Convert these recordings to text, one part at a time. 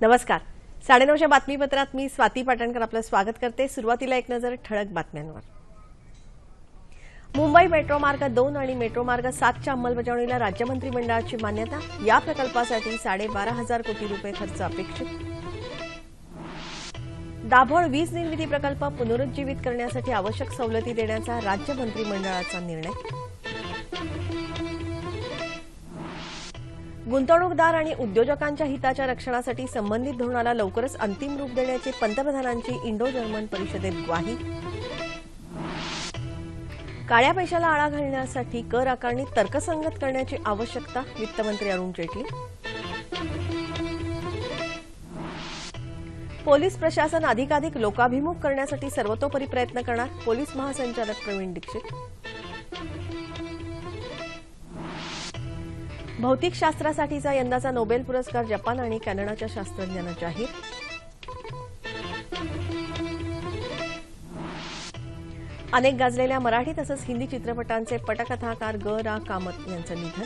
नमस्कार. साडेनऊच्या बातमीपत्रात मी स्वाती पाटणकर आपलं स्वागत करते. सुरुवातीला एक नजर ठळक बातम्यांवर. मुंबई मेट्रो मार्ग दोन आणि मेट्रो मार्ग सातच्या अंमलबजावणीला राज्य मंत्रिमंडळाची मान्यता. या प्रकल्पासाठी साडेबारा हजार कोटी रुपये खर्च अपेक्षित. दाभोळ वीज निर्मिती प्रकल्प पुनरुज्जीवित करण्यासाठी आवश्यक सवलती देण्याचा राज्य मंत्रिमंडळाचा निर्णय. गुंतवणूकदार आणि उद्योजकांच्या हिताच्या रक्षणासाठी संबंधित धोरणाला लवकरच अंतिम रूप देण्याची पंतप्रधानांची इंडो जर्मन परिषदेत ग्वाही. काळ्या पैशाला आळा घालण्यासाठी कर आकारणी तर्कसंगत करण्याची आवश्यकता वित्तमंत्री अरुण जेटली. पोलीस प्रशासन अधिकाधिक लोकाभिमुख करण्यासाठी सर्वतोपरी प्रयत्न करणार पोलीस महासंचालक प्रवीण दीक्षित. भौतिकशास्त्रासाठीचा यंदाचा नोबेल पुरस्कार जपान आणि कॅनडाच्या शास्त्रज्ञांना जाहीर. अनेक गाजलेल्या मराठी तसंच हिंदी चित्रपटांचे पटकथाकार ग. रा. कामत यांचं निधन.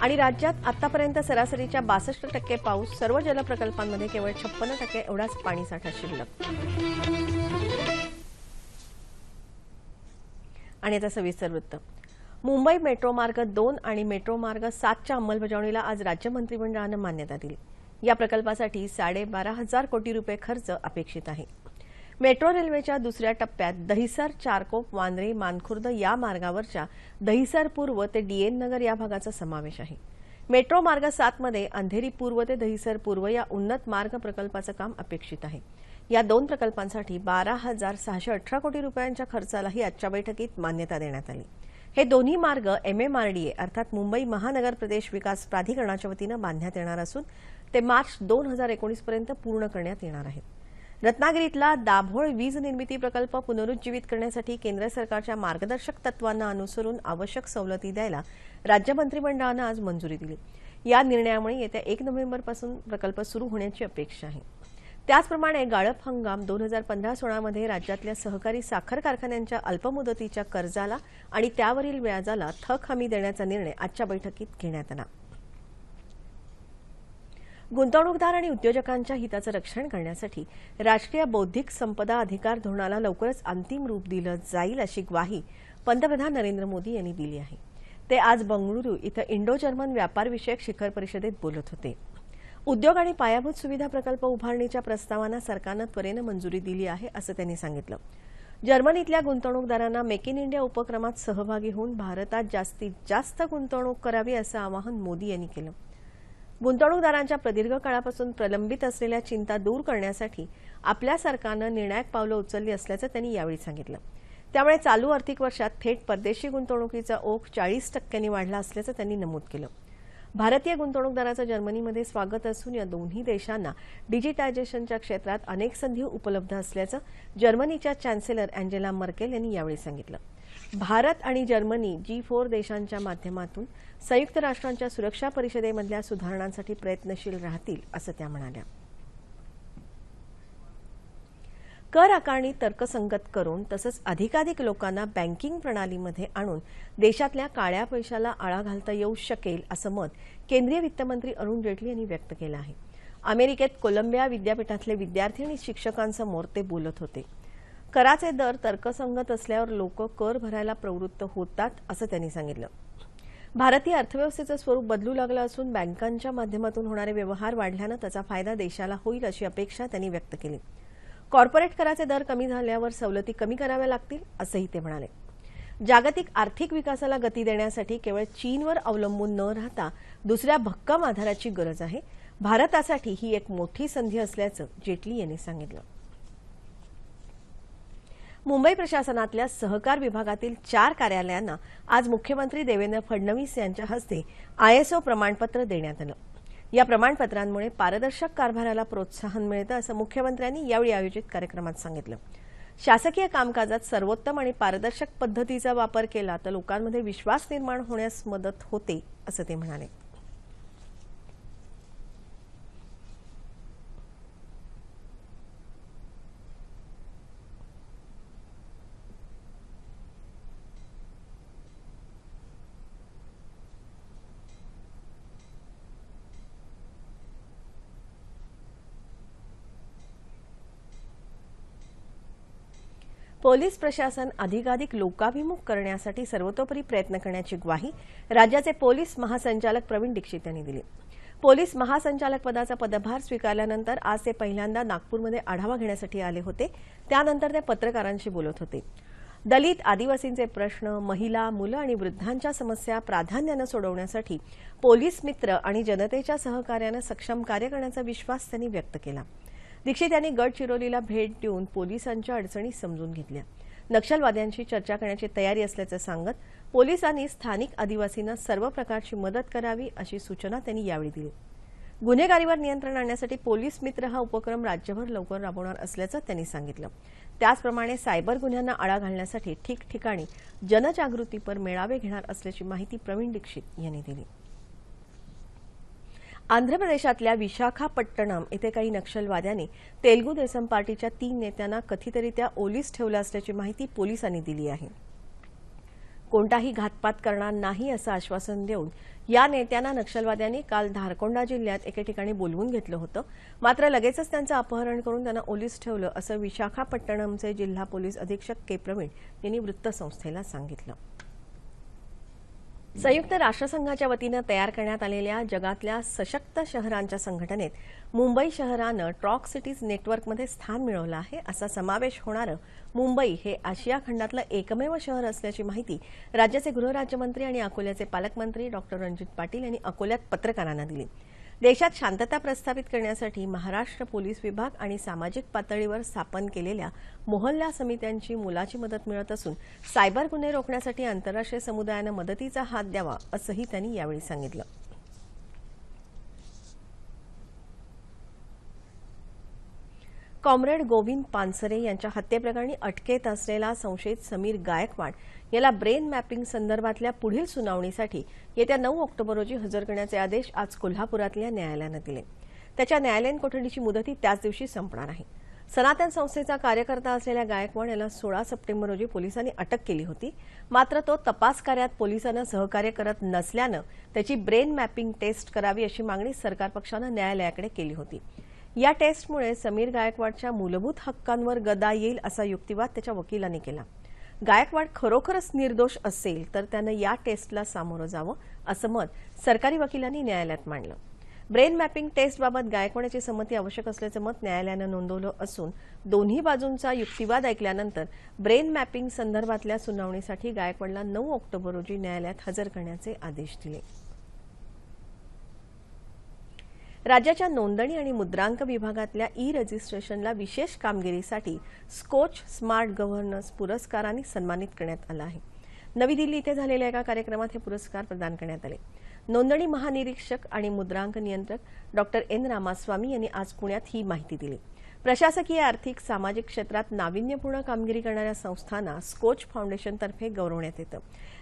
आणि राज्यात आतापर्यंत सरासरीच्या बासष्ट टक्के पाऊस सर्व जलप्रकल्पांमध्ये केवळ छप्पन्न टक्के एवढाच पाणीसाठा शिल्लक. आणि आता सविस्तर वृत्त. मुंबई मेट्रो मार्ग दोन आणि मेट्रो मार्ग सातच्या अंमलबजावणीला आज राज्य मंत्रिमंडळानं मान्यता दिली. या प्रकल्पासाठी साडेबारा हजार कोटी रुपये खर्च अपेक्षित आहे. मेट्रो रेल्वेच्या दुसऱ्या टप्प्यात दहिसर चारकोप वांद्रे मानखुर्द या मार्गावरच्या दहिसर पूर्व ते डीएन नगर या भागाचा समावेश आहे. मेट्रो मार्ग सातमध्ये अंधेरी पूर्व ते दहिसर पूर्व या उन्नत मार्ग प्रकल्पाचं काम अपेक्षित आहे. या दोन प्रकल्पांसाठी बारा हजार सहाशे अठरा कोटी रुपयांच्या खर्चालाही आजच्या बैठकीत मान्यता देण्यात आली. हे दोन्ही मार्ग एमएमआरडीए अर्थात मुंबई महानगर प्रदेश विकास प्राधिकरणाच्या वतीनं बांधण्यात येणार असून ते मार्च दोन हजार एकोणीसपर्यंत पूर्ण करण्यात येणार आहेत. रत्नागिरीतला दाभोळ वीज निर्मिती प्रकल्प पुनरुज्जीवित करण्यासाठी केंद्र सरकारच्या मार्गदर्शक तत्वांना अनुसरून आवश्यक सवलती द्यायला राज्य मंत्रिमंडळानं आज मंजुरी दिली. या निर्णयामुळे येत्या एक नोव्हेंबरपासून प्रकल्प सुरू होण्याची अपेक्षा आहे. त्याचप्रमाणे गाळप हंगाम दोन हजार पंधरा सोळामध्ये राज्यातल्या सहकारी साखर कारखान्यांच्या अल्पमुदतीच्या कर्जाला आणि त्यावरील व्याजाला थक हमी देण्याचा निर्णय आजच्या बैठकीत घेण्यात आला. गुंतवणूकदार आणि उद्योजकांच्या हिताचं रक्षण करण्यासाठी राष्ट्रीय बौद्धिक संपदा अधिकार धोरणाला लवकरच अंतिम रूप दिलं जाईल अशी ग्वाही पंतप्रधान नरेंद्र मोदी यांनी दिली आहे. ते आज बंगळुरू इथं इंडो जर्मन व्यापारविषयक शिखर परिषदेत बोलत होते. उद्योग आणि पायाभूत सुविधा प्रकल्प उभारणीच्या प्रस्तावांना सरकारनं त्वरेनं मंजुरी दिली आहे असं त्यांनी सांगितलं. जर्मनीतल्या गुंतवणूकदारांना मेक इन इंडिया उपक्रमात सहभागी होऊन भारतात जास्तीत जास्त गुंतवणूक करावी असं आवाहन मोदी यांनी केलं. गुंतवणूकदारांच्या प्रदीर्घ काळापासून प्रलंबित असलेल्या चिंता दूर करण्यासाठी आपल्या सरकारनं निर्णायक पावलं उचलली असल्याचं त्यांनी यावेळी सांगितलं. त्यामुळे चालू आर्थिक वर्षात थेट परदेशी गुंतवणुकीचा ओघ चाळीस टक्क्यांनी वाढला असल्याचं त्यांनी नमूद केलं. भारतीय गुंतवणूकदाराचं जर्मनीमध्ये स्वागत असून या दोन्ही देशांना डिजिटायझेशनच्या क्षेत्रात अनेक संधी उपलब्ध असल्याचं जर्मनीच्या चॅन्सेलर अँजेला मर्केल यांनी यावेळी सांगितलं. भारत आणि जर्मनी जी फोर देशांच्या माध्यमातून संयुक्त राष्ट्रांच्या सुरक्षा परिषदेमधल्या सुधारणांसाठी प्रयत्नशील राहतील असं त्या म्हणाल्या. कर आकारणी तर्कसंगत करून तसंच अधिकाधिक लोकांना बँकिंग प्रणालीमध्ये आणून देशातल्या काळ्या पैशाला आळा घालता येऊ शकेल असं मत केंद्रीय वित्तमंत्री अरुण जेटली यांनी व्यक्त केलं आहे. अमेरिकेत कोलंबिया विद्यापीठातले विद्यार्थी आणि शिक्षकांसमोर ते बोलत होते. कराचे दर तर्कसंगत असल्यावर लोक कर भरायला प्रवृत्त होतात असं त्यांनी सांगितलं. भारतीय अर्थव्यवस्थेचं स्वरूप बदलू लागलं असून बँकांच्या माध्यमातून होणारे व्यवहार वाढल्यानं त्याचा फायदा देशाला होईल अशी अपेक्षा त्यांनी व्यक्त केली. कॉर्पोरेट कराचे दर कमी झाल्यावर सवलती कमी कराव्या लागतील असंही ते म्हणाले. जागतिक आर्थिक विकासाला गती देण्यासाठी केवळ चीनवर अवलंबून न राहता दुसऱ्या भक्कम आधाराची गरज आहे. भारतासाठी ही एक मोठी संधी असल्याचं जेटली यांनी सांगितलं. मुंबई प्रशासनातल्या सहकार विभागातील चार कार्यालयांना आज मुख्यमंत्री देवेंद्र फडणवीस यांच्या हस्ते आयएसओ प्रमाणपत्र देण्यात आलं. या प्रमाणपत्रांमुळे पारदर्शक कारभाराला प्रोत्साहन मिळतं असं मुख्यमंत्र्यांनी यावेळी आयोजित कार्यक्रमात सांगितलं. शासकीय कामकाजात सर्वोत्तम आणि पारदर्शक पद्धतीचा वापर केला तर लोकांमध्ये विश्वास निर्माण होण्यास मदत होते असं ते म्हणाले. पोलीस प्रशासन अधिकाधिक लोकाभिमुख करण्यासाठी सर्वतोपरी प्रयत्न करण्याची ग्वाही राज्याचे पोलीस महासंचालक प्रवीण दीक्षित यांनी दिली. पोलीस महासंचालक पदाचा पदभार स्वीकारल्यानंतर आज ते पहिल्यांदा नागपूरमध्ये आढावा घेण्यासाठी आले होते. त्यानंतर ते पत्रकारांशी बोलत होते. दलित आदिवासींचे प्रश्न महिला मुलं आणि वृद्धांच्या समस्या प्राधान्यानं सोडवण्यासाठी पोलीस मित्र आणि जनतेच्या सहकार्यानं सक्षम कार्य करण्याचा विश्वास त्यांनी व्यक्त केला. दीक्षित यांनी गडचिरोलीला भेट देऊन पोलिसांच्या अडचणी समजून घेतल्या. नक्षलवाद्यांशी चर्चा करण्याची तयारी असल्याचं सांगत पोलिसांनी स्थानिक आदिवासींना सर्व प्रकारची मदत करावी अशी सूचना त्यांनी यावेळी दिली. गुन्हेगारीवर नियंत्रण आणण्यासाठी पोलीस मित्र हा उपक्रम राज्यभर लवकर राबवणार असल्याचं त्यांनी सांगितलं. त्याचप्रमाणे सायबर गुन्ह्यांना आळा घालण्यासाठी ठिकठिकाणी जनजागृतीपर मेळावे घेणार असल्याची माहिती प्रवीण दीक्षित यांनी दिली. आंध्र प्रदेशातल्या विशाखापट्टणम येथे काही नक्षलवाद्यांनी तेलगू देसम पार्टीच्या तीन नेत्यांना कथितरित्या ओलीस ठेवलं असल्याची माहिती पोलिसांनी दिली आहे. कोणताही घातपात करणार नाही असं आश्वासन देऊन या नेत्यांना नक्षलवाद्यांनी काल धारकोंडा जिल्ह्यात एके ठिकाणी बोलवून घेतलं होतं. मात्र लगेचच त्यांचं अपहरण करून त्यांना ओलीस ठेवलं असं विशाखापट्टणमचे जिल्हा पोलीस अधीक्षक के प्रवीण यांनी वृत्तसंस्थेला सांगितलं. संयुक्त राष्ट्रसंघाच्या वतीनं तयार करण्यात आलेल्या जगातल्या सशक्त शहरांच्या संघटनेत मुंबई शहरानं ट्रॉक सिटीज नेटवर्कमध्ये स्थान मिळवलं आहे. असा समावेश होणारं मुंबई हे आशिया खंडातलं एकमेव शहर असल्याची माहिती राज्याचे गृहराज्यमंत्री आणि अकोल्याचे पालकमंत्री डॉक्टर रणजित पाटील यांनी अकोल्यात पत्रकारांना दिली. देशात शांतता प्रस्थापित करण्यासाठी महाराष्ट्र पोलीस विभाग आणि सामाजिक पातळीवर स्थापन केलेल्या मोहल्ला समित्यांची मुलाची मदत मिळत असून सायबर गुन्हे रोखण्यासाठी आंतरराष्ट्रीय समुदायानं मदतीचा हात द्यावा असंही त्यांनी यावेळी सांगितलं. कॉम्रेड गोविंद पानसरे यांच्या हत्येप्रकरणी अटकेत असलेला संशयित समीर गायकवाड याला ब्रेन मॅपिंग संदर्भातल्या पुढील सुनावणीसाठी येत्या नऊ ऑक्टोबर रोजी हजर करण्याचे आदेश आज कोल्हापुरातल्या न्यायालयानं दिले. त्याच्या न्यायालयीन कोठडीची मुदतही त्याच दिवशी संपणार आहे. सनातन संस्थेचा कार्यकर्ता असलेल्या गायकवाड याला सोळा सप्टेंबर रोजी पोलिसांनी अटक केली होती. मात्र तो तपास कार्यात पोलिसांना सहकार्य करत नसल्यानं त्याची ब्रेन मॅपिंग टेस्ट करावी अशी मागणी सरकार पक्षानं न्यायालयाकडे केली होती. या टेस्टमुळे समीर गायकवाडच्या मूलभूत हक्कांवर गदा येईल असा युक्तिवाद त्याच्या वकिलांनी केला. गायकवाड खरोखरच निर्दोष असेल तर त्यानं या टेस्टला सामोरं जावं असं मत सरकारी वकिलांनी न्यायालयात मांडलं. ब्रेन मॅपिंग टेस्टबाबत गायकवाडाची संमती आवश्यक असल्याचं मत न्यायालयानं नोंदवलं असून दोन्ही बाजूंचा युक्तिवाद ऐकल्यानंतर ब्रेन मॅपिंग संदर्भातल्या सुनावणीसाठी गायकवाडला नऊ ऑक्टोबर रोजी न्यायालयात हजर करण्याचे आदेश दिले. राज्याच्या नोंदणी आणि मुद्रांक विभागातल्या ई रजिस्ट्रेशनला विशेष कामगिरीसाठी स्कोच स्मार्ट गव्हर्नन्स पुरस्कारांनी सन्मानित करण्यात आलं आहे. नवी दिल्ली इथे झालेल्या एका कार्यक्रमात हे पुरस्कार प्रदान करण्यात आले. नोंदणी महानिरीक्षक आणि मुद्रांक नियंत्रक डॉक्टर एन. रामास्वामी यांनी आज पुण्यात ही माहिती दिली. प्रशासकीय आर्थिक सामाजिक क्षेत्रात नाविन्यपूर्ण कामगिरी करणाऱ्या संस्थांना स्कोच फाउंडेशनतर्फे गौरवण्यात येतं.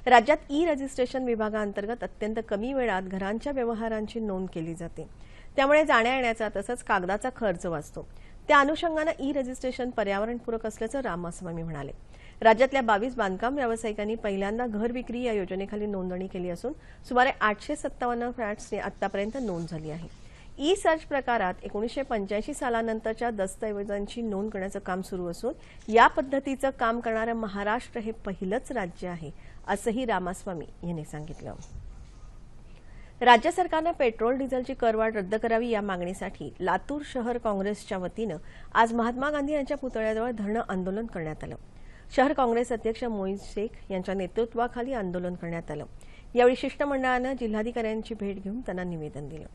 राज्यात ई रजिस्ट्रेशन विभागाअंतर्गत अत्यंत कमी वेळात घरांच्या व्यवहारांची नोंद केली जाते. त्यामुळे जाण्या येण्याचा तसंच कागदाचा खर्च वाचतो. त्या अनुषंगानं ई रजिस्ट्रेशन पर्यावरणपूरक असल्याचं रामास्वामी म्हणाले. राज्यातल्या बावीस बांधकाम व्यावसायिकांनी पहिल्यांदा घर विक्री या योजनेखाली नोंदणी केली असून सुमारे आठशे सत्तावन्न फ्लॅट्सनी आतापर्यंत नोंद झाली आहे. ई सर्च प्रकारात एकोणीसशे पंच्याऐंशी सालानंतरच्या दस्तऐवजांची नोंद करण्याचं काम सुरू असून या पद्धतीचं काम करणारं महाराष्ट्र हे पहिलंच राज्य आहे असंही रामास्वामी यांनी सांगितलं. राज्य सरकारनं पेट्रोल डिझेलची करवाढ रद्द करावी या मागणीसाठी लातूर शहर काँग्रेसच्या वतीनं आज महात्मा गांधी यांच्या पुतळ्याजवळ धरणं आंदोलन करण्यात आलं. शहर काँग्रेस अध्यक्ष मोईज शेख यांच्या नेतृत्वाखाली आंदोलन करण्यात आलं. यावेळी शिष्टमंडळानं जिल्हाधिकाऱ्यांची भेट घेऊन त्यांना निवेदन दिलं.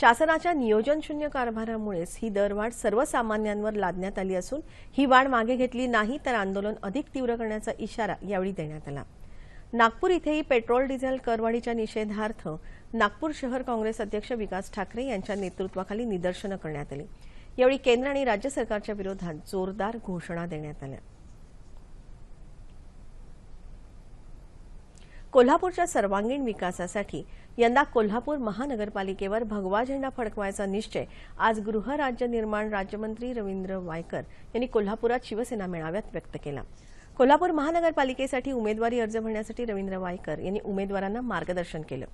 शासनाच्या नियोजनशून्य कारभारामुळेच ही दरवाढ सर्वसामान्यांवर लादण्यात आली असून ही वाढ मागे घेतली नाही तर आंदोलन अधिक तीव्र करण्याचा इशारा यावेळी देण्यात आला. नागपूर इथेही पेट्रोल डिझेल करवाढीच्या निषेधार्थ नागपूर शहर काँग्रेस अध्यक्ष विकास ठाकरे यांच्या नेतृत्वाखाली निदर्शनं करण्यात आली. यावेळी केंद्र आणि राज्य सरकारच्या विरोधात जोरदार घोषणा देण्यात आल्या. कोल्हापूरच्या सर्वांगीण विकासासाठी यंदा कोल्हापूर महानगरपालिकेवर भगवा झेंडा फडकवायचा निश्चय आज गृह राज्य निर्माण राज्यमंत्री रवींद्र वायकर यांनी कोल्हापुरात शिवसेना मेळाव्यात व्यक्त केला. कोल्हापूर महानगरपालिकेसाठी उमेदवारी अर्ज भरण्यासाठी रवींद्र वायकर यांनी उमेदवारांना मार्गदर्शन केलं.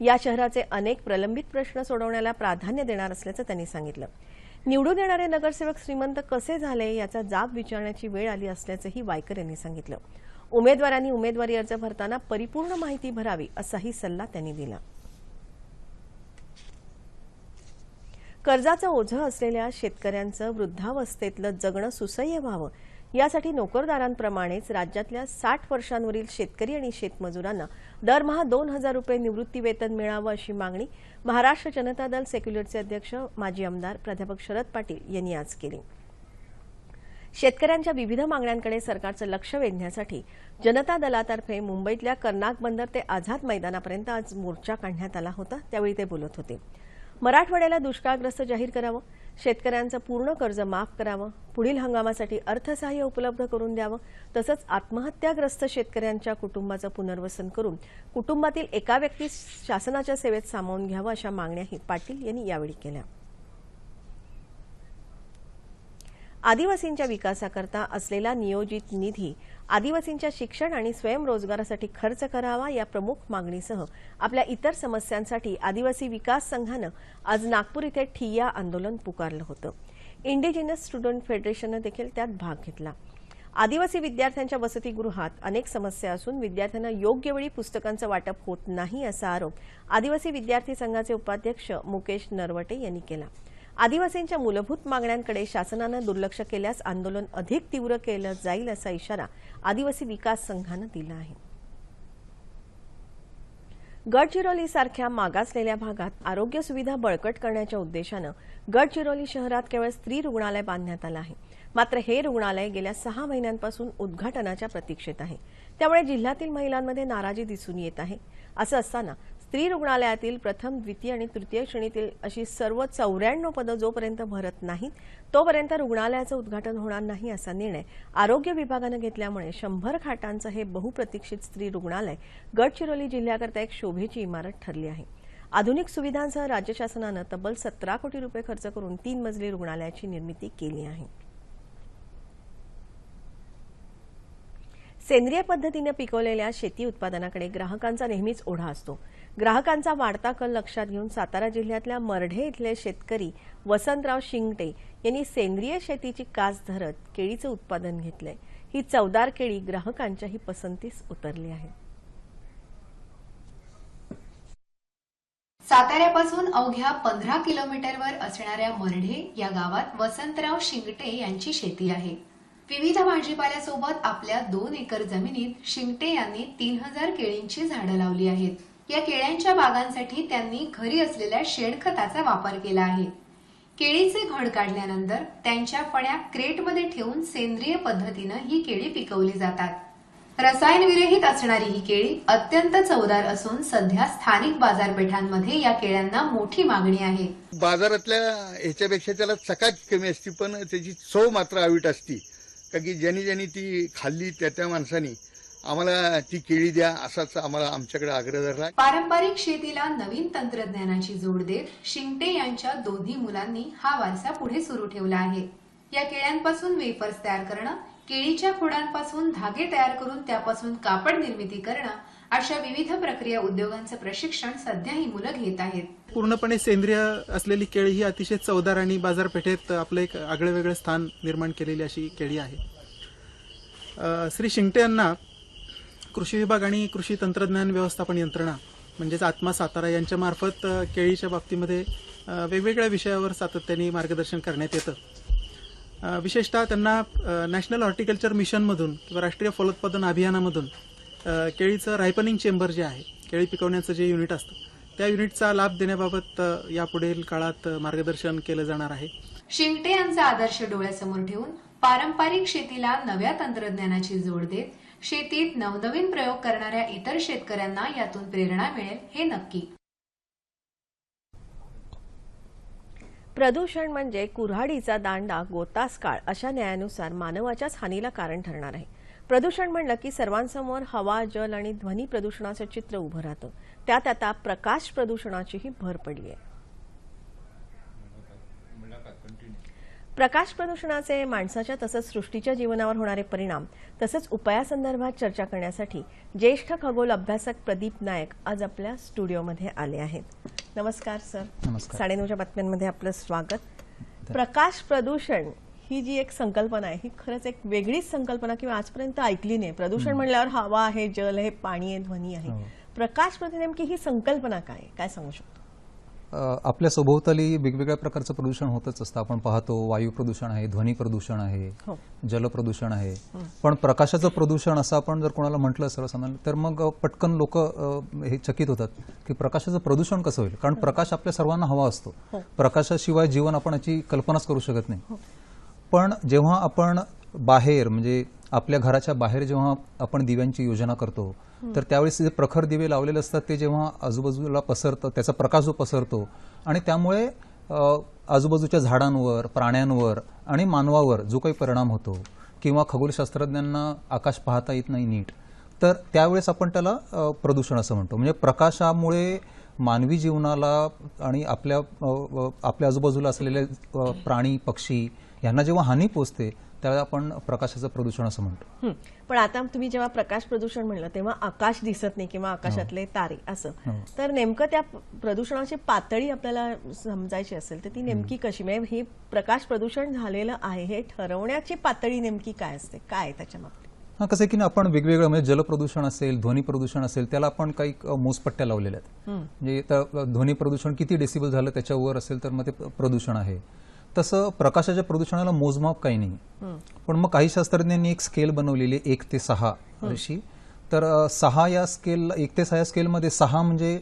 या शहराचे अनेक प्रलंबित प्रश्न सोडवण्याला प्राधान्य देणार असल्याचं त्यांनी सांगितलं. निवडून येणारे नगरसेवक श्रीमंत कसे झाले याचा जाब विचारण्याची वेळ आली असल्याचंही वायकर यांनी सांगितलं. उमेदवारांनी उमेदवारी अर्ज भरताना परिपूर्ण माहिती भरावी असाही सल्ला त्यांनी दिला. कर्जाचं ओझं असलेल्या शेतकऱ्यांचं वृद्धावस्थेतलं जगणं सुसह्य व्हावं यासाठी नोकरदारांप्रमाणेच राज्यातल्या साठ वर्षांवरील शेतकरी आणि शेतमजुरांना दरमहा दोन हजार रुपये निवृत्ती वेतन मिळावं अशी मागणी महाराष्ट्र जनता दल सेक्युलरचे अध्यक्ष माजी आमदार प्राध्यापक शरद पाटील यांनी आज केली. शेतकऱ्यांच्या विविध मागण्यांकडे सरकारचं लक्ष वेधण्यासाठी जनता दलातर्फे मुंबईतल्या कर्नाक बंदर ते आझाद मैदानापर्यंत आज मोर्चा काढण्यात आला होता त्यावेळी ते बोलत होते. मराठवाड्याला दुष्काळग्रस्त जाहीर करावं शेतकऱ्यांचं पूर्ण कर्ज माफ करावं पुढील हंगामासाठी अर्थसहाय्य उपलब्ध करून द्यावं तसंच आत्महत्याग्रस्त शेतकऱ्यांच्या कुटुंबाचं पुनर्वसन करून कुटुंबातील एका व्यक्तीस शासनाच्या सेवेत सामावून घ्यावं अशा मागण्याही पाटील यांनी यावेळी केल्या. आदिवासींच्या विकासाकरता असलेला नियोजित निधी आदिवासींच्या शिक्षण आणि स्वयंरोजगारासाठी खर्च करावा या प्रमुख मागणीसह आपल्या इतर समस्यांसाठी आदिवासी विकास संघानं आज नागपूर इथे ठिय्या आंदोलन पुकारलं होतं. इंडिजिनस स्टुडंट फेडरेशननं देखील त्यात भाग घेतला. आदिवासी विद्यार्थ्यांच्या वसतिगृहात अनेक समस्या असून विद्यार्थ्यांना योग्य वेळी पुस्तकांचं वाटप होत नाही असा आरोप आदिवासी विद्यार्थी संघाचे उपाध्यक्ष मुकेश नरवटे यांनी केला. आदिवासींच्या मूलभूत मागण्यांकडे शासनानं दुर्लक्ष केल्यास आंदोलन अधिक तीव्र केलं जाईल असा इशारा आदिवासी विकास संघानं दिला आहे. गडचिरोली सारख्या मागासलेल्या भागात आरोग्य सुविधा बळकट करण्याच्या उद्देशानं गडचिरोली शहरात केवळ स्त्री रुग्णालय बांधण्यात आलं आहे. मात्र हे रुग्णालय गेल्या सहा महिन्यांपासून उद्घाटनाच्या प्रतीक्षेत आहे. त्यामुळे जिल्ह्यातील महिलांमध्ये नाराजी दिसून येत आहे. असं असताना स्त्री रुग्णालयातील प्रथम द्वितीय आणि तृतीय श्रेणीतील अशी सर्व चौऱ्याण्णव पदं जोपर्यंत भरत नाहीत तोपर्यंत रुग्णालयाचं उद्घाटन होणार नाही असा निर्णय आरोग्य विभागानं घेतल्यामुळे शंभर खाटांचं हे बहुप्रतीक्षित स्त्री रुग्णालय गडचिरोली जिल्ह्याकरता एक शोभेची इमारत ठरली आहे. आधुनिक सुविधांसह राज्य शासनानं तब्बल सतरा कोटी रुपये खर्च करून तीन मजली रुग्णालयाची निर्मिती केली आहे. सेंद्रिय पद्धतीने पिकवलेल्या शेती उत्पादनाकडे ग्राहकांचा नेहमीच ओढा असतो. ग्राहकांचा वाढता कल लक्षात घेऊन सातारा जिल्ह्यातल्या मर्ढे इथले शेतकरी वसंतराव शिंगटे यांनी सेंद्रिय शेतीची कास धरत केळीचं उत्पादन घेतलंय. ही चवदार केळी ग्राहकांच्याही पसंतीस उतरली आहे. साताऱ्यापासून अवघ्या पंधरा किलोमीटरवर असणाऱ्या मर्ढे या गावात वसंतराव शिंगटे यांची शेती आहे. विविध भाजीपाल्यासोबत आपल्या दोन एकर जमिनीत शिंगटे यांनी तीन हजार केळींची झाडं लावली आहेत. या केळ्यांच्या बागांसाठी त्यांनी घरी असलेल्या शेणखताचा वापर केला आहे. केळीचे घड काढल्यानंतर त्यांच्या फण्या क्रेटमध्ये ठेवून सेंद्रिय पद्धतीनं ही केळी पिकवली जातात. रसायन विरहित असणारी ही केळी अत्यंत चवदार असून सध्या स्थानिक बाजारपेठांमध्ये या केळ्यांना मोठी मागणी आहे. बाजारातल्या ह्याच्यापेक्षा त्याला चकाच कमी असते पण त्याची चव मात्र आवीट असती. का की ज्यांनी ज्यांनी ती खाल्ली त्या त्या माणसानी आम्हाला ती केळी द्या असाच आम्हाला आमच्याकडे आग्रह धरला. पारंपरिक शेतीला नवीन तंत्रज्ञानाची जोड देत शिंगटे यांच्या दोन्ही मुलांनी हा वारसा पुढे सुरू ठेवला आहे. या केळ्यांपासून वेफर्स तयार करणं केळीच्या खोडांपासून धागे तयार करून त्यापासून कापड निर्मिती करणं अशा विविध प्रक्रिया उद्योगांचं प्रशिक्षण सध्या ही मुलं घेत आहेत. पूर्णपणे सेंद्रिय असलेली केळी ही अतिशय चवदार आणि बाजारपेठेत आपलं एक आगळे वेगळे स्थान निर्माण केलेली अशी केळी आहे. श्री शिंगटे यांना कृषी विभाग आणि कृषी तंत्रज्ञान व्यवस्थापन यंत्रणा म्हणजेच आत्मा सातारा यांच्यामार्फत केळीच्या बाबतीमध्ये वेगवेगळ्या विषयावर सातत्याने मार्गदर्शन करण्यात येतं. विशेषतः त्यांना नॅशनल हॉर्टिकल्चर मिशनमधून किंवा राष्ट्रीय फलोत्पादन अभियानामधून केळीचं रायपनिंग चेंबर जे आहे केळी पिकवण्याचं जे युनिट असतं त्या युनिटचा लाभ देण्याबाबत यापुढील काळात मार्गदर्शन केलं जाणार आहे. शिंगटे यांचा आदर्श डोळ्यासमोर ठेवून पारंपरिक शेतीला नव्या तंत्रज्ञानाची जोड देत शेतीत नवनवीन प्रयोग करणाऱ्या इतर शेतकऱ्यांना यातून प्रेरणा मिळेल हे नक्की. प्रदूषण म्हणजे कुऱ्हाडीचा दांडा गोतास काळ अशा न्यायानुसार मानवाच्याच हानीला कारण ठरणार आहे. प्रदूषण म्हणलं की सर्वांसमोर हवा जल आणि ध्वनी प्रदूषणाचं चित्र उभं राहतं. त्यात आता प्रकाश प्रदूषणाचीही भर पडली आहे. प्रकाश प्रदूषणाचे माणसाच्या तसंच सृष्टीच्या जीवनावर होणारे परिणाम तसंच उपायासंदर्भात चर्चा करण्यासाठी ज्येष्ठ खगोल अभ्यासक प्रदीप नायक आज आपल्या स्टुडिओमध्ये आले आहेत. नमस्कार सर. साडेनऊच्या बातम्यांमध्ये आपलं स्वागत. प्रकाश प्रदूषण ही जी एक संकल्पना आहे ही खरंच एक वेगळीच संकल्पना किंवा आजपर्यंत ऐकली नाही. प्रदूषण म्हणल्यावर हवा आहे जल आहे पाणी आहे ध्वनी आहे. हो. प्रकाश प्रति नेमकी ही संकल्पना काय? काय सांगू शकतो? आपल्या सभोवताली वेगवेगळ्या प्रकारचं प्रदूषण होतच असतं. आपण पाहतो वायू प्रदूषण आहे ध्वनी प्रदूषण आहे हो. जल प्रदूषण आहे. पण प्रकाशाचं प्रदूषण असं आपण जर कोणाला म्हटलं सर्वसामान्य तर मग पटकन लोक हे चकित होतात की प्रकाशाचं प्रदूषण कसं होईल? कारण प्रकाश आपल्या सर्वांना हवा असतो. हो. प्रकाशाशिवाय जीवन आपण याची कल्पनाच करू शकत नाही. पण जेव्हा आपण बाहेर म्हणजे आपल्या घराच्या बाहेर जेव्हा आपण दिव्यांची योजना करतो तर त्यावेळेस जे प्रखर दिवे लावलेले असतात ते जेव्हा आजूबाजूला पसरतं त्याचा प्रकाश जो पसरतो आणि त्यामुळे आजूबाजूच्या झाडांवर प्राण्यांवर आणि मानवावर जो काही परिणाम होतो किंवा खगोलशास्त्रज्ञांना आकाश पाहता येत नाही नीट तर त्यावेळेस आपण त्याला प्रदूषण असं म्हणतो. म्हणजे प्रकाशामुळे मानवी जीवनाला आणि आपल्या आपल्या आजूबाजूला असलेले प्राणी पक्षी यांना जेव्हा हानी पोचते त्यावेळेला आपण प्रकाशाचं प्रदूषण असं म्हणतो. हं. पण आता तुम्ही जेव्हा प्रकाश प्रदूषण म्हणलं तेव्हा आकाश दिसत नाही किंवा आकाशातले तारे असं. हो. तर नेमकं त्या प्रदूषणाची पातळी आपल्याला समजायची असेल तर ती नेमकी कशी? म्हणजे हे प्रकाश प्रदूषण झालेलं आहे हे ठरवण्याची पातळी नेमकी काय असते? काय त्याच्या हा कसं की ना आपण वेगवेगळं म्हणजे जलप्रदूषण असेल ध्वनी प्रदूषण असेल त्याला आपण काही मोजपट्ट्या लावलेल्या आहेत. हं. म्हणजे ध्वनी प्रदूषण किती डेसिबल झालं त्याच्यावर असेल तर मग ते प्र- प्रदूषण आहे. तसं प्रकाशाच्या प्रदूषणाला मोजमाप काही नाही. पण मग काही शास्त्रज्ञांनी एक स्केल बनवलेली आहे एक ते सहा अशी तर सहा या स्केल एक ते सहा या स्केलमध्ये सहा म्हणजे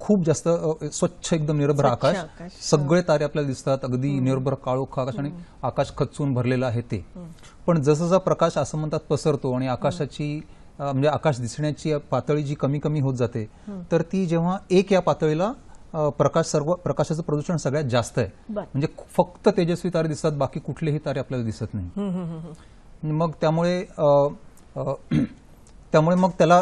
खूप जास्त स्वच्छ एकदम निर्भर आकाश. सगळे तारे आपल्याला दिसतात अगदी निर्भर काळोख आकाश आणि आकाश खचून भरलेलं आहे ते. पण जसं प्रकाश असं म्हणतात पसरतो आणि आकाशाची म्हणजे आकाश दिसण्याची पातळी जी कमी कमी होत जाते तर ती जेव्हा एक या पातळीला प्रकाश सर्व प्रकाशाचं प्रदूषण सगळ्यात जास्त आहे. म्हणजे फक्त तेजस्वी तारे दिसतात बाकी कुठलेही तारे आपल्याला दिसत नाही. मग त्यामुळे त्यामुळे मग त्याला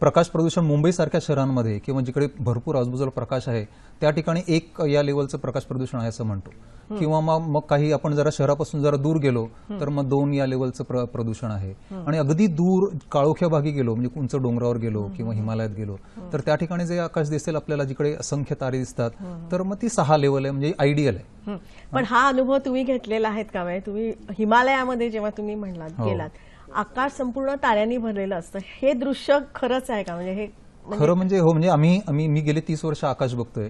प्रकाश प्रदूषण मुंबईसारख्या शहरांमध्ये किंवा जिकडे भरपूर आजूबाजूला प्रकाश आहे त्या ठिकाणी एक या लेवलचं प्रकाश प्रदूषण आहे असं म्हणतो. किंवा मग मग काही आपण जरा शहरापासून जरा दूर गेलो तर मग दोन या लेवलचं प्र- प्रदूषण आहे. आणि अगदी दूर काळोख्या भागी गेलो म्हणजे उंच डोंगरावर गेलो किंवा हिमालयात गेलो तर त्या ठिकाणी जे आकाश दिसेल आपल्याला जिकडे असंख्य तारे दिसतात तर मग ती सहा लेवल आहे म्हणजे आयडियल आहे. पण हा अनुभव तुम्ही घेतलेला आहेत का? म्हणजे तुम्ही हिमालयामध्ये जेव्हा तुम्ही म्हणलात हो. गेलात आकाश संपूर्ण ताऱ्यांनी भरलेलं असतं. हे दृश्य खरंच आहे का? म्हणजे हे खरं म्हणजे हो म्हणजे आम्ही आम्ही मी गेले तीस वर्ष आकाश बघतोय.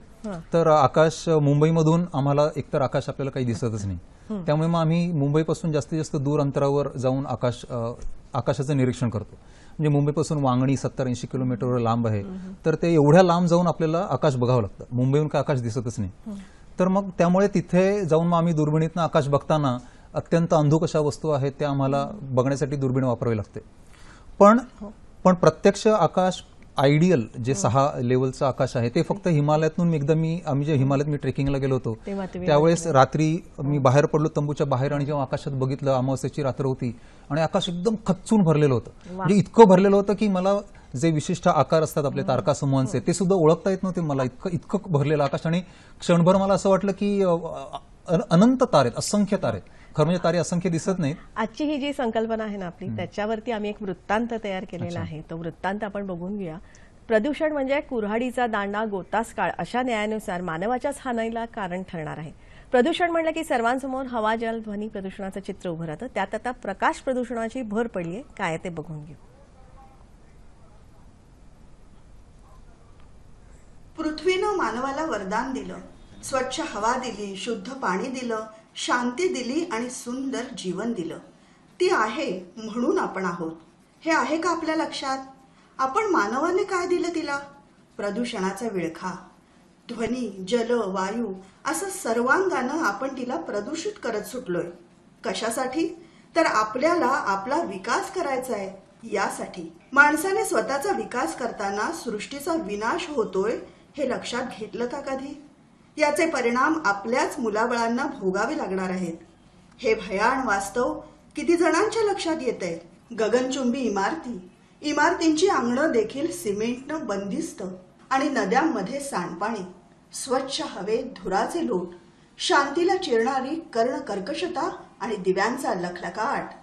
तर आकाश मुंबईमधून आम्हाला एकतर आकाश आपल्याला काही दिसतच नाही. त्यामुळे मग आम्ही मुंबईपासून जास्तीत जास्त दूर अंतरावर जाऊन आकाश आकाशाचं निरीक्षण करतो. म्हणजे मुंबईपासून वांगणी सत्तर ऐंशी किलोमीटरवर लांब आहे. तर ते एवढ्या लांब जाऊन आपल्याला आकाश बघावं लागतं. मुंबईहून काय आकाश दिसतच नाही. तर मग त्यामुळे तिथे जाऊन मग आम्ही दुर्बिणीतनं आकाश बघताना अत्यंत अंधुक अशा वस्तू आहेत त्या आम्हाला बघण्यासाठी दुर्बीण वापरावी लागते. पण पण प्रत्यक्ष आकाश आयडियल जे सहा लेवलचं आकाश आहे ते फक्त हिमालयातून एकदा मी आम्ही जे हिमालयात मी ट्रेकिंगला गेलो होतो त्यावेळेस रात्री मी बाहेर पडलो तंबूच्या बाहेर आणि जेव्हा आकाशात बघितलं अमावस्याची रात्र होती आणि आकाश एकदम खच्चून भरलेलं होतं. म्हणजे इतकं भरलेलं होतं की मला जे विशिष्ट आकार असतात आपले तारका समूहांचे ते सुद्धा ओळखता येत नव्हते मला. इतकं इतकं भरलेलं आकाश आणि क्षणभर मला असं वाटलं की अनंत तारेत असंख्य तारेत खरं म्हणजे तारे असंख्य दिसत नाहीत. आजची ही जी संकल्पना आहे ना आपली त्याच्यावरती आम्ही एक वृत्तांत तयार केलेला आहे. तो वृत्तांत आपण बघून घेऊया. प्रदूषण म्हणजे कुऱ्हाडीचा दांडा गोतास काळ अशा न्यायानुसार मानवाच्याच हानीला कारण ठरणार आहे. प्रदूषण म्हणलं की सर्वांसमोर हवा जल ध्वनी प्रदूषणाचं चित्र उभं राहतं. त्यात आता प्रकाश प्रदूषणाची भर पडली आहे काय ते बघून घेऊ. पृथ्वीनं मानवाला वरदान दिलं. स्वच्छ हवा दिली शुद्ध पाणी दिलं शांती दिली आणि सुंदर जीवन दिलं. ती आहे म्हणून आपण आहोत. हे आहे का आपल्या लक्षात? आपण मानवाने काय दिलं तिला? प्रदूषणाचा विळखा. ध्वनी जल वायू असं सर्वांगानं आपण तिला प्रदूषित करत सुटलोय. कशासाठी? तर आपल्याला आपला विकास करायचा आहे यासाठी. माणसाने स्वतःचा विकास करताना सृष्टीचा विनाश होतोय हे लक्षात घेतलं का कधी? याचे परिणाम आपल्याच मुलाबळांना भोगावे लागणार आहेत. हे भयाण वास्तव किती जणांच्या लक्षात येत आहे गगनचुंबी इमारती. इमारतींची अंगणं देखील सिमेंटनं बंदिस्त आणि नद्यांमध्ये सांडपाणी. स्वच्छ हवेत धुराचे लोट. शांतीला चिरणारी कर्ण कर्कशता आणि दिव्यांचा लखलकाट.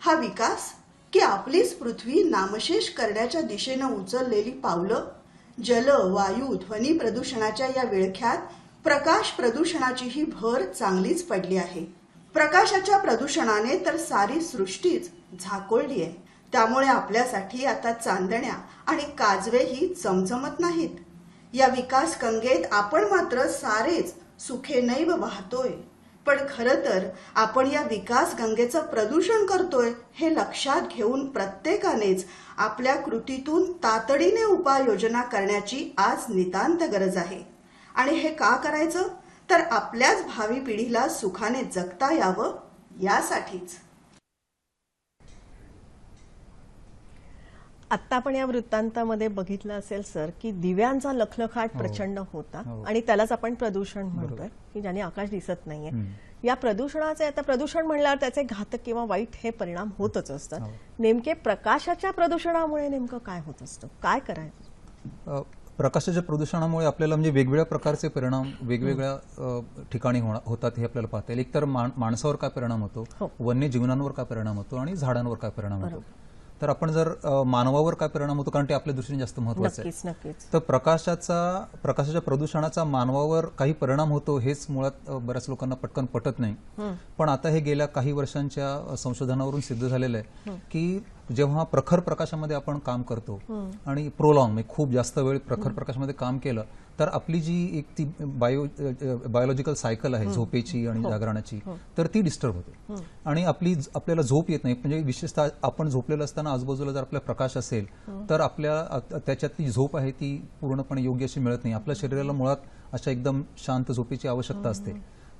हा विकास की आपलीच पृथ्वी नामशेष करण्याच्या दिशेनं उचललेली पावलं जल वायू ध्वनी प्रदूषणाच्या या विळख्यात प्रकाश प्रदूषणाचीही भर चांगलीच पडली आहे. प्रकाशाच्या प्रदूषणाने तर सारी सृष्टीच झाकोळली आहे. त्यामुळे आपल्यासाठी आता चांदण्या आणि काजवेही चमचमत नाहीत. या विकास कंगेत आपण मात्र सारेच सुखेनैव वाहतोय. पण खरं तर आपण या विकास गंगेचं प्रदूषण करतोय हे लक्षात घेऊन प्रत्येकानेच आपल्या कृतीतून तातडीने उपाययोजना करण्याची आज नितांत गरज आहे. आणि हे का करायचं? तर आपल्याच भावी पिढीला सुखाने जगता यावं यासाठीच. आत्ता आपण या वृत्तांतामध्ये बघितलं असेल सर की दिव्यांचा लखलखाट प्रचंड होता हो. आणि त्यालाच आपण प्रदूषण म्हणतोय की ज्याने आकाश दिसत नाहीये. या प्रदूषणाचे आता प्रदूषण म्हणल्यावर त्याचे घातक किंवा वाईट हे परिणाम होतच असतात. हो. नेमके प्रकाशाच्या प्रदूषणामुळे नेमकं काय होत असतं? काय करायचं? प्रकाशाच्या प्रदूषणामुळे आपल्याला म्हणजे वेगवेगळ्या प्रकारचे परिणाम वेगवेगळ्या ठिकाणी होतात हे आपल्याला पाहता येईल. एक तर मान- माणसावर काय परिणाम होतो? हो. वन्य जीवनांवर काय परिणाम होतो आणि झाडांवर काय परिणाम होतो? तर आपण जर मानवावर काय परिणाम होतो कारण ते आपल्या दृष्टीने जास्त महत्वाचं आहे. तर प्रकाशाचा प्रकाशाच्या प्रदूषणाचा मानवावर काही परिणाम होतो हेच मुळात बऱ्याच लोकांना पटकन पटत नाही. पण आता हे गेल्या काही वर्षांच्या संशोधनावरून सिद्ध झालेलं आहे की जेव्हा प्रखर प्रकाशामध्ये आपण काम करतो आणि प्रोलॉंग म्हणजे खूप जास्त वेळ प्रखर प्रकाशामध्ये काम केलं तर आपली जी एक ती बायो बायोलॉजिकल सायकल आहे झोपेची आणि जागरणाची तर ती डिस्टर्ब होते. आणि आपली आपल्याला झोप येत नाही म्हणजे विशेषतः आपण झोपलेलं असताना आजूबाजूला जर आपला प्रकाश असेल तर आपल्या त्याच्यातली झोप आहे ती पूर्णपणे योग्य अशी मिळत नाही. आपल्या शरीराला मुळात अशा एकदम शांत झोपेची आवश्यकता असते.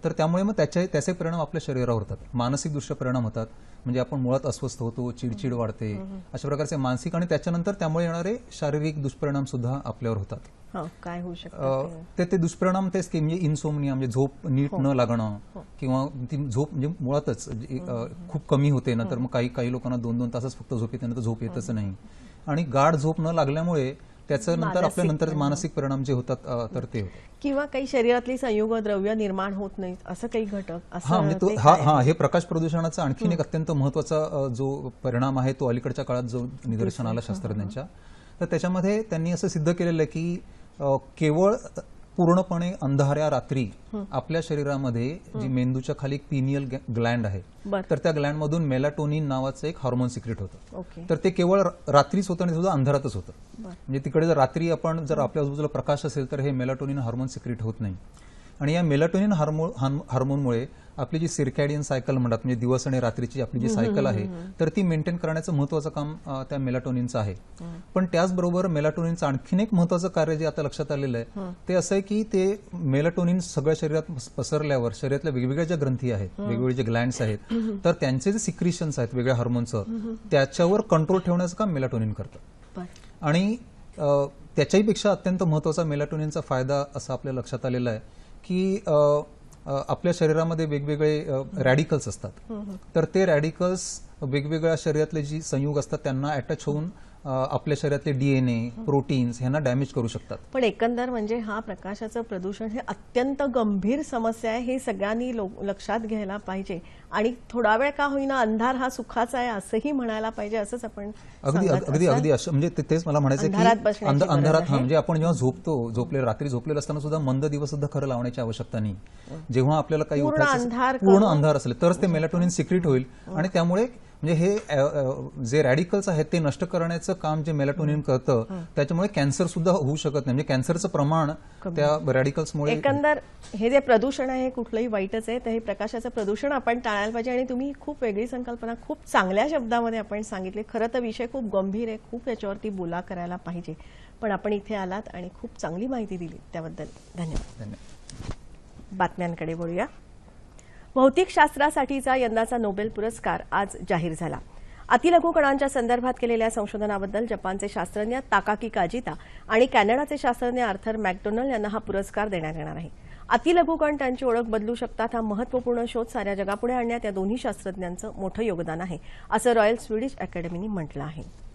तर त्यामुळे मग त्याचे त्याचे परिणाम आपल्या शरीरावर होतात. मानसिक दृष्ट्या परिणाम होतात. म्हणजे आपण मुळात अस्वस्थ होतो चिडचिड वाढते. अशा प्रकारचे मानसिक आणि त्याच्यानंतर त्यामुळे येणारे शारीरिक दुष्परिणाम सुद्धा आपल्यावर होतात. हा काय होऊ शकतं ते? दुष्परिणाम तेच की म्हणजे इन्सोमनिया म्हणजे झोप नीट न लागणं किंवा ती झोप म्हणजे मुळातच खूप कमी होते ना तर मग काही काही लोकांना दोन दोन तासच फक्त झोप येते नंतर झोप येतच नाही. आणि गाढ झोप न लागल्यामुळे त्याचं नंतर आपल्या नंतर मानसिक परिणाम जे होतात तर ते होतात. किंवा काही शरीरातली संयुग द्रव्य निर्माण होत नाहीत असं काही घटक हा असं म्हणजे हा? हा हे प्रकाश प्रदूषणाचा आणखीन एक अत्यंत महत्त्वाचा जो परिणाम आहे तो अलीकडच्या काळात जो निदर्शन आला शास्त्रज्ञांच्या. तर त्याच्यामध्ये त्यांनी असं सिद्ध केलेलं आहे की केवळ पूर्णपणे अंधाऱ्या रात्री आपल्या शरीरामध्ये जी मेंदूच्या खाली पिनियल ग्लँड आहे. तर त्या ग्लँड मधून मेलाटोनिन नावाचं एक हार्मोन सिक्रेट होतं. तर ते केवळ रात्रीच होतं आणि सुद्धा अंधारातच होतं. म्हणजे तिकडे जर रात्री आपण जर आपल्या आजूबाजूला प्रकाश असेल तर हे मेलाटोनिन हार्मोन सिक्रेट होत नाही. आणि या मेलाटोनिन हार्मोन हार्मोनमुळे आपली जी सिरकॅडियन सायकल म्हणतात म्हणजे दिवस आणि रात्रीची आपली जी सायकल आहे तर ती मेंटेन करण्याचं महत्वाचं काम त्या मेलाटोनिनचं आहे. पण त्याचबरोबर मेलाटोनिनचं आणखीन एक महत्वाचं कार्य जे आता लक्षात आलेलं आहे ते असं आहे की ते मेलाटोनिन सगळ्या शरीरात पस- पसरल्यावर शरीरातल्या वेगवेगळ्या ज्या ग्रंथी आहेत वेगवेगळे जे ग्लँड्स आहेत तर त्यांचे जे सिक्रिशन्स आहेत वेगळ्या हार्मोनचं त्याच्यावर कंट्रोल ठेवण्याचं काम मेलाटोनिन करतं. आणि अ, त्याच्याही पेक्षा अत्यंत महत्त्वाचा मेलाटोनिनचा फायदा असा आपल्या लक्षात आलेला आहे की आपल्या शरीरामध्ये वेगवेगळे रॅडिकल्स असतात. तर ते रॅडिकल्स वेगवेगळ्या शरीरातले जी संयुग असतात त्यांना अटॅच होऊन आपल्या शरीरातले डीएनए प्रोटीन्स ह्यांना डॅमेज करू शकतात पण एकंदर म्हणजे हा प्रकाशाचं प्रदूषण हे अत्यंत गंभीर समस्या आहे हे सगळ्यांनी लक्षात घ्यायला पाहिजे आणि थोडा वेळ का होईना अंधार हा सुखाचा आहे असंही म्हणायला पाहिजे असंच आपण अगदी अगदी. अगदी असं म्हणजे तेच मला म्हणायचं अंधारात. म्हणजे आपण जेव्हा झोपतो झोपले रात्री झोपलेलं असताना सुद्धा मंद दिवस सुद्धा खरं लावण्याची आवश्यकता नाही जेव्हा आपल्याला काही पूर्ण अंधार असेल तरच ते मेलाटोनिन सिक्रेट होईल आणि त्यामुळे म्हणजे हे जे रॅडिकल्स आहेत ते नष्ट करण्याचं काम जे मेलाटोनिन करतं त्याच्यामुळे कॅन्सर सुद्धा होऊ शकत नाही. म्हणजे कॅन्सरचं प्रमाण त्या रॅडिकल्समुळे एकंदर हे जे प्रदूषण आहे हे कुठलंही वाईटच आहे तर हे प्रकाशाचं प्रदूषण आपण टाळायला पाहिजे. आणि तुम्ही खूप वेगळी संकल्पना खूप चांगल्या शब्दामध्ये आपण सांगितले. खरं तर विषय खूप गंभीर आहे. खूप याच्यावरती बोला करायला पाहिजे. पण आपण इथे आलात आणि खूप चांगली माहिती दिली त्याबद्दल. धन्यवाद. धन्यवाद. बातम्यांकडे वळूया भौतिकशास्त्रासाठीचा यंदाचा नोबेल पुरस्कार आज जाहीर झाला. अतिलघु कणांच्या संदर्भात केलेल्या संशोधनाबद्दल जपानचे शास्त्रज्ञ ताकाकी काजिता आणि कॅनडाचे शास्त्रज्ञ आर्थर मॅकडोनल यांना हा पुरस्कार देण्यात येणार आहे. अतिलघु कण त्यांची ओळख बदलू शकतात हा महत्त्वपूर्ण शोध साऱ्या जगापुढे आणण्यात या दोन्ही शास्त्रज्ञांचं मोठं योगदान आहे असं रॉयल स्वीडिश अकॅडमीने म्हटलं आहे.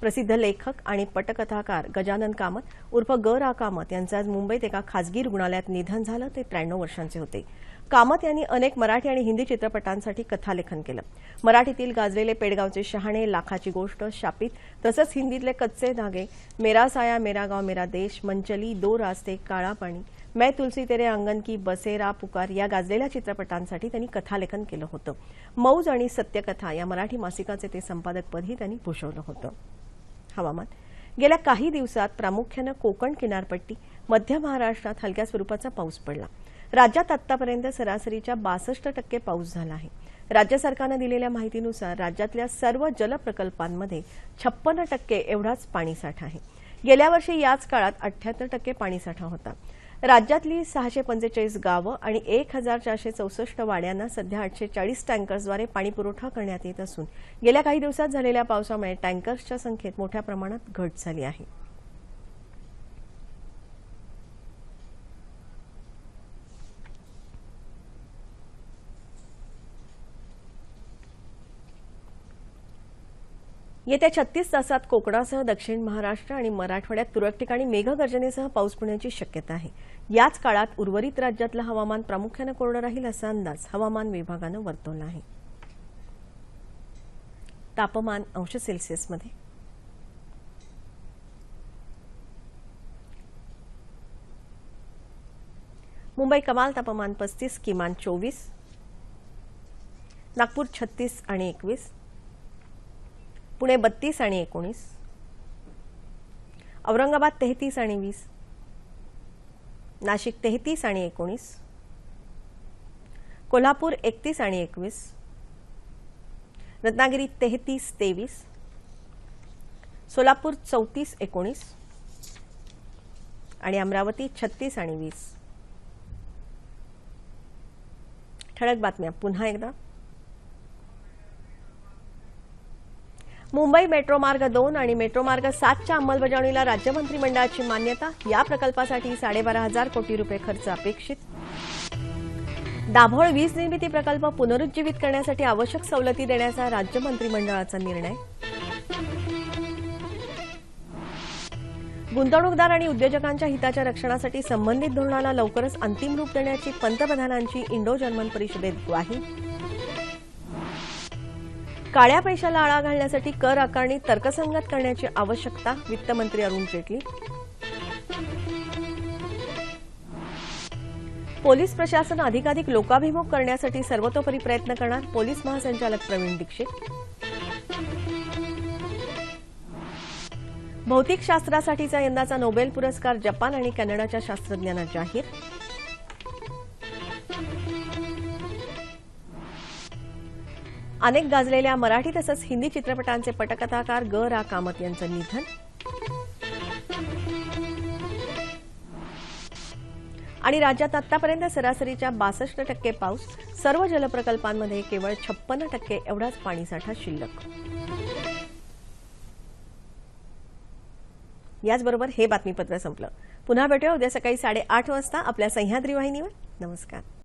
प्रसिद्ध लेखक आणि पटकथाकार गजानन कामत उर्फ ग रा कामत यांचं आज मुंबईत एका खासगी रुग्णालयात निधन झालं ते त्र्याण्णव वर्षांचे होते. कामत यांनी अनेक मराठी आणि हिंदी चित्रपटांसाठी कथालेखन केलं. मराठीतील गाजलेले पेडगावचे शहाणे लाखाची गोष्ट शापित तसंच हिंदीतले कच्चे धागे मेरा साया मेरा गाव मेरा देश मंचली दो रास्ते काळा पाणी मैं तुलसी तेरे अंगण की बसेरा पुकार या गाजलेल्या चित्रपटांसाठी त्यांनी कथालेखन केलं होतं. मौज आणि सत्यकथा या मराठी मासिकाचे ते संपादकपदही त्यांनी भूषवलं होतं. हवामान. गेल्या काही दिवसात प्रामुख्यानं कोकण किनारपट्टी मध्य महाराष्ट्रात हलक्या स्वरूपाचा पाऊस पडला. राज्यात आतापर्यंत सरासरीच्या बासष्ट टक्के पाऊस झाला आहे. राज्य सरकारनं दिलेल्या माहितीनुसार राज्यातल्या सर्व जलप्रकल्पांमध्ये छप्पन्न टक्के एवढाच पाणीसाठा आहे. गेल्या वर्षी याच काळात अठ्ठ्याहत्तर टक्के पाणीसाठा होता. राज्यातली सहाशे पंचेचाळीस गावं आणि एक हजार चारशे चौसष्ट वाड्यांना सध्या आठशे चाळीस टँकर्सद्वारे पाणीपुरवठा करण्यात येत असून गेल्या काही दिवसात झालेल्या पावसामुळे टँकर्सच्या संख्येत मोठ्या प्रमाणात घट झाली आहे. येत्या छत्तीस तासात कोकणासह दक्षिण महाराष्ट्र आणि मराठवाड्यात तुरळक ठिकाणी मेघगर्जनेसह पाऊस पडण्याची शक्यता आहे. याच काळात उर्वरित राज्यातलं हवामान प्रामुख्यानं कोरडं राहील असा अंदाज हवामान विभागानं वर्तवला आहे. तापमान अंश सेल्सिअसमध्ये. मुंबई कमाल तापमान पस्तीस किमान चोवीस नागपूर छत्तीस आणि एकवीस पुणे बत्तीस आणि एकोणीस. औरंगाबाद तेहतीस आणि वीस. नाशिक तेहतीस आणि एकोणीस. कोल्हापूर एकतीस आणि एकवीस. रत्नागिरी तेहतीस तेवीस. सोलापूर चौतीस एकोणीस. आणि अमरावती छत्तीस आणि वीस. ठळक बातम्या पुन्हा एकदा. मुंबई मेट्रो मार्ग दोन आणि मेट्रो मार्ग सातच्या अंमलबजावणीला राज्य मंत्रिमंडळाची मान्यता. या प्रकल्पासाठी साडेबारा हजार कोटी रुपये खर्च अपेक्षित. दाभोळ वीज निर्मिती प्रकल्प पुनरुज्जीवित करण्यासाठी आवश्यक सवलती देण्याचा राज्य मंत्रिमंडळाचा निर्णय. गुंतवणूकदार आणि उद्योजकांच्या हिताच्या रक्षणासाठी संबंधित धोरणाला लवकरच अंतिम रूप देण्याची पंतप्रधानांची इंडो जर्मन परिषदेत ग्वाही. काळ्या पैशाला आळा घालण्यासाठी कर आकारणी तर्कसंगत करण्याची आवश्यकता वित्तमंत्री अरुण जेटली. पोलीस प्रशासन अधिकाधिक लोकाभिमुख करण्यासाठी सर्वतोपरी प्रयत्न करणार पोलीस महासंचालक प्रवीण दीक्षित. भौतिकशास्त्रासाठीचा यंदाचा नोबेल पुरस्कार जपान आणि कॅनडाच्या शास्त्रज्ञांना जाहीर. अनेक गाजलेल्या मराठी तसंच हिंदी चित्रपटांचे पटकथाकार ग रा कामत यांचं निधन. आणि राज्यात आतापर्यंत सरासरीच्या बासष्ट टक्के पाऊस सर्व जलप्रकल्पांमध्ये केवळ छप्पन्न टक्के एवढाच पाणीसाठा शिल्लक. याचबरोबर हे बातमीपत्र संपलं. पुन्हा भेटूया उद्या सकाळी साडेआठ वाजता आपल्या सह्याद्री वाहिनीवर. नमस्कार.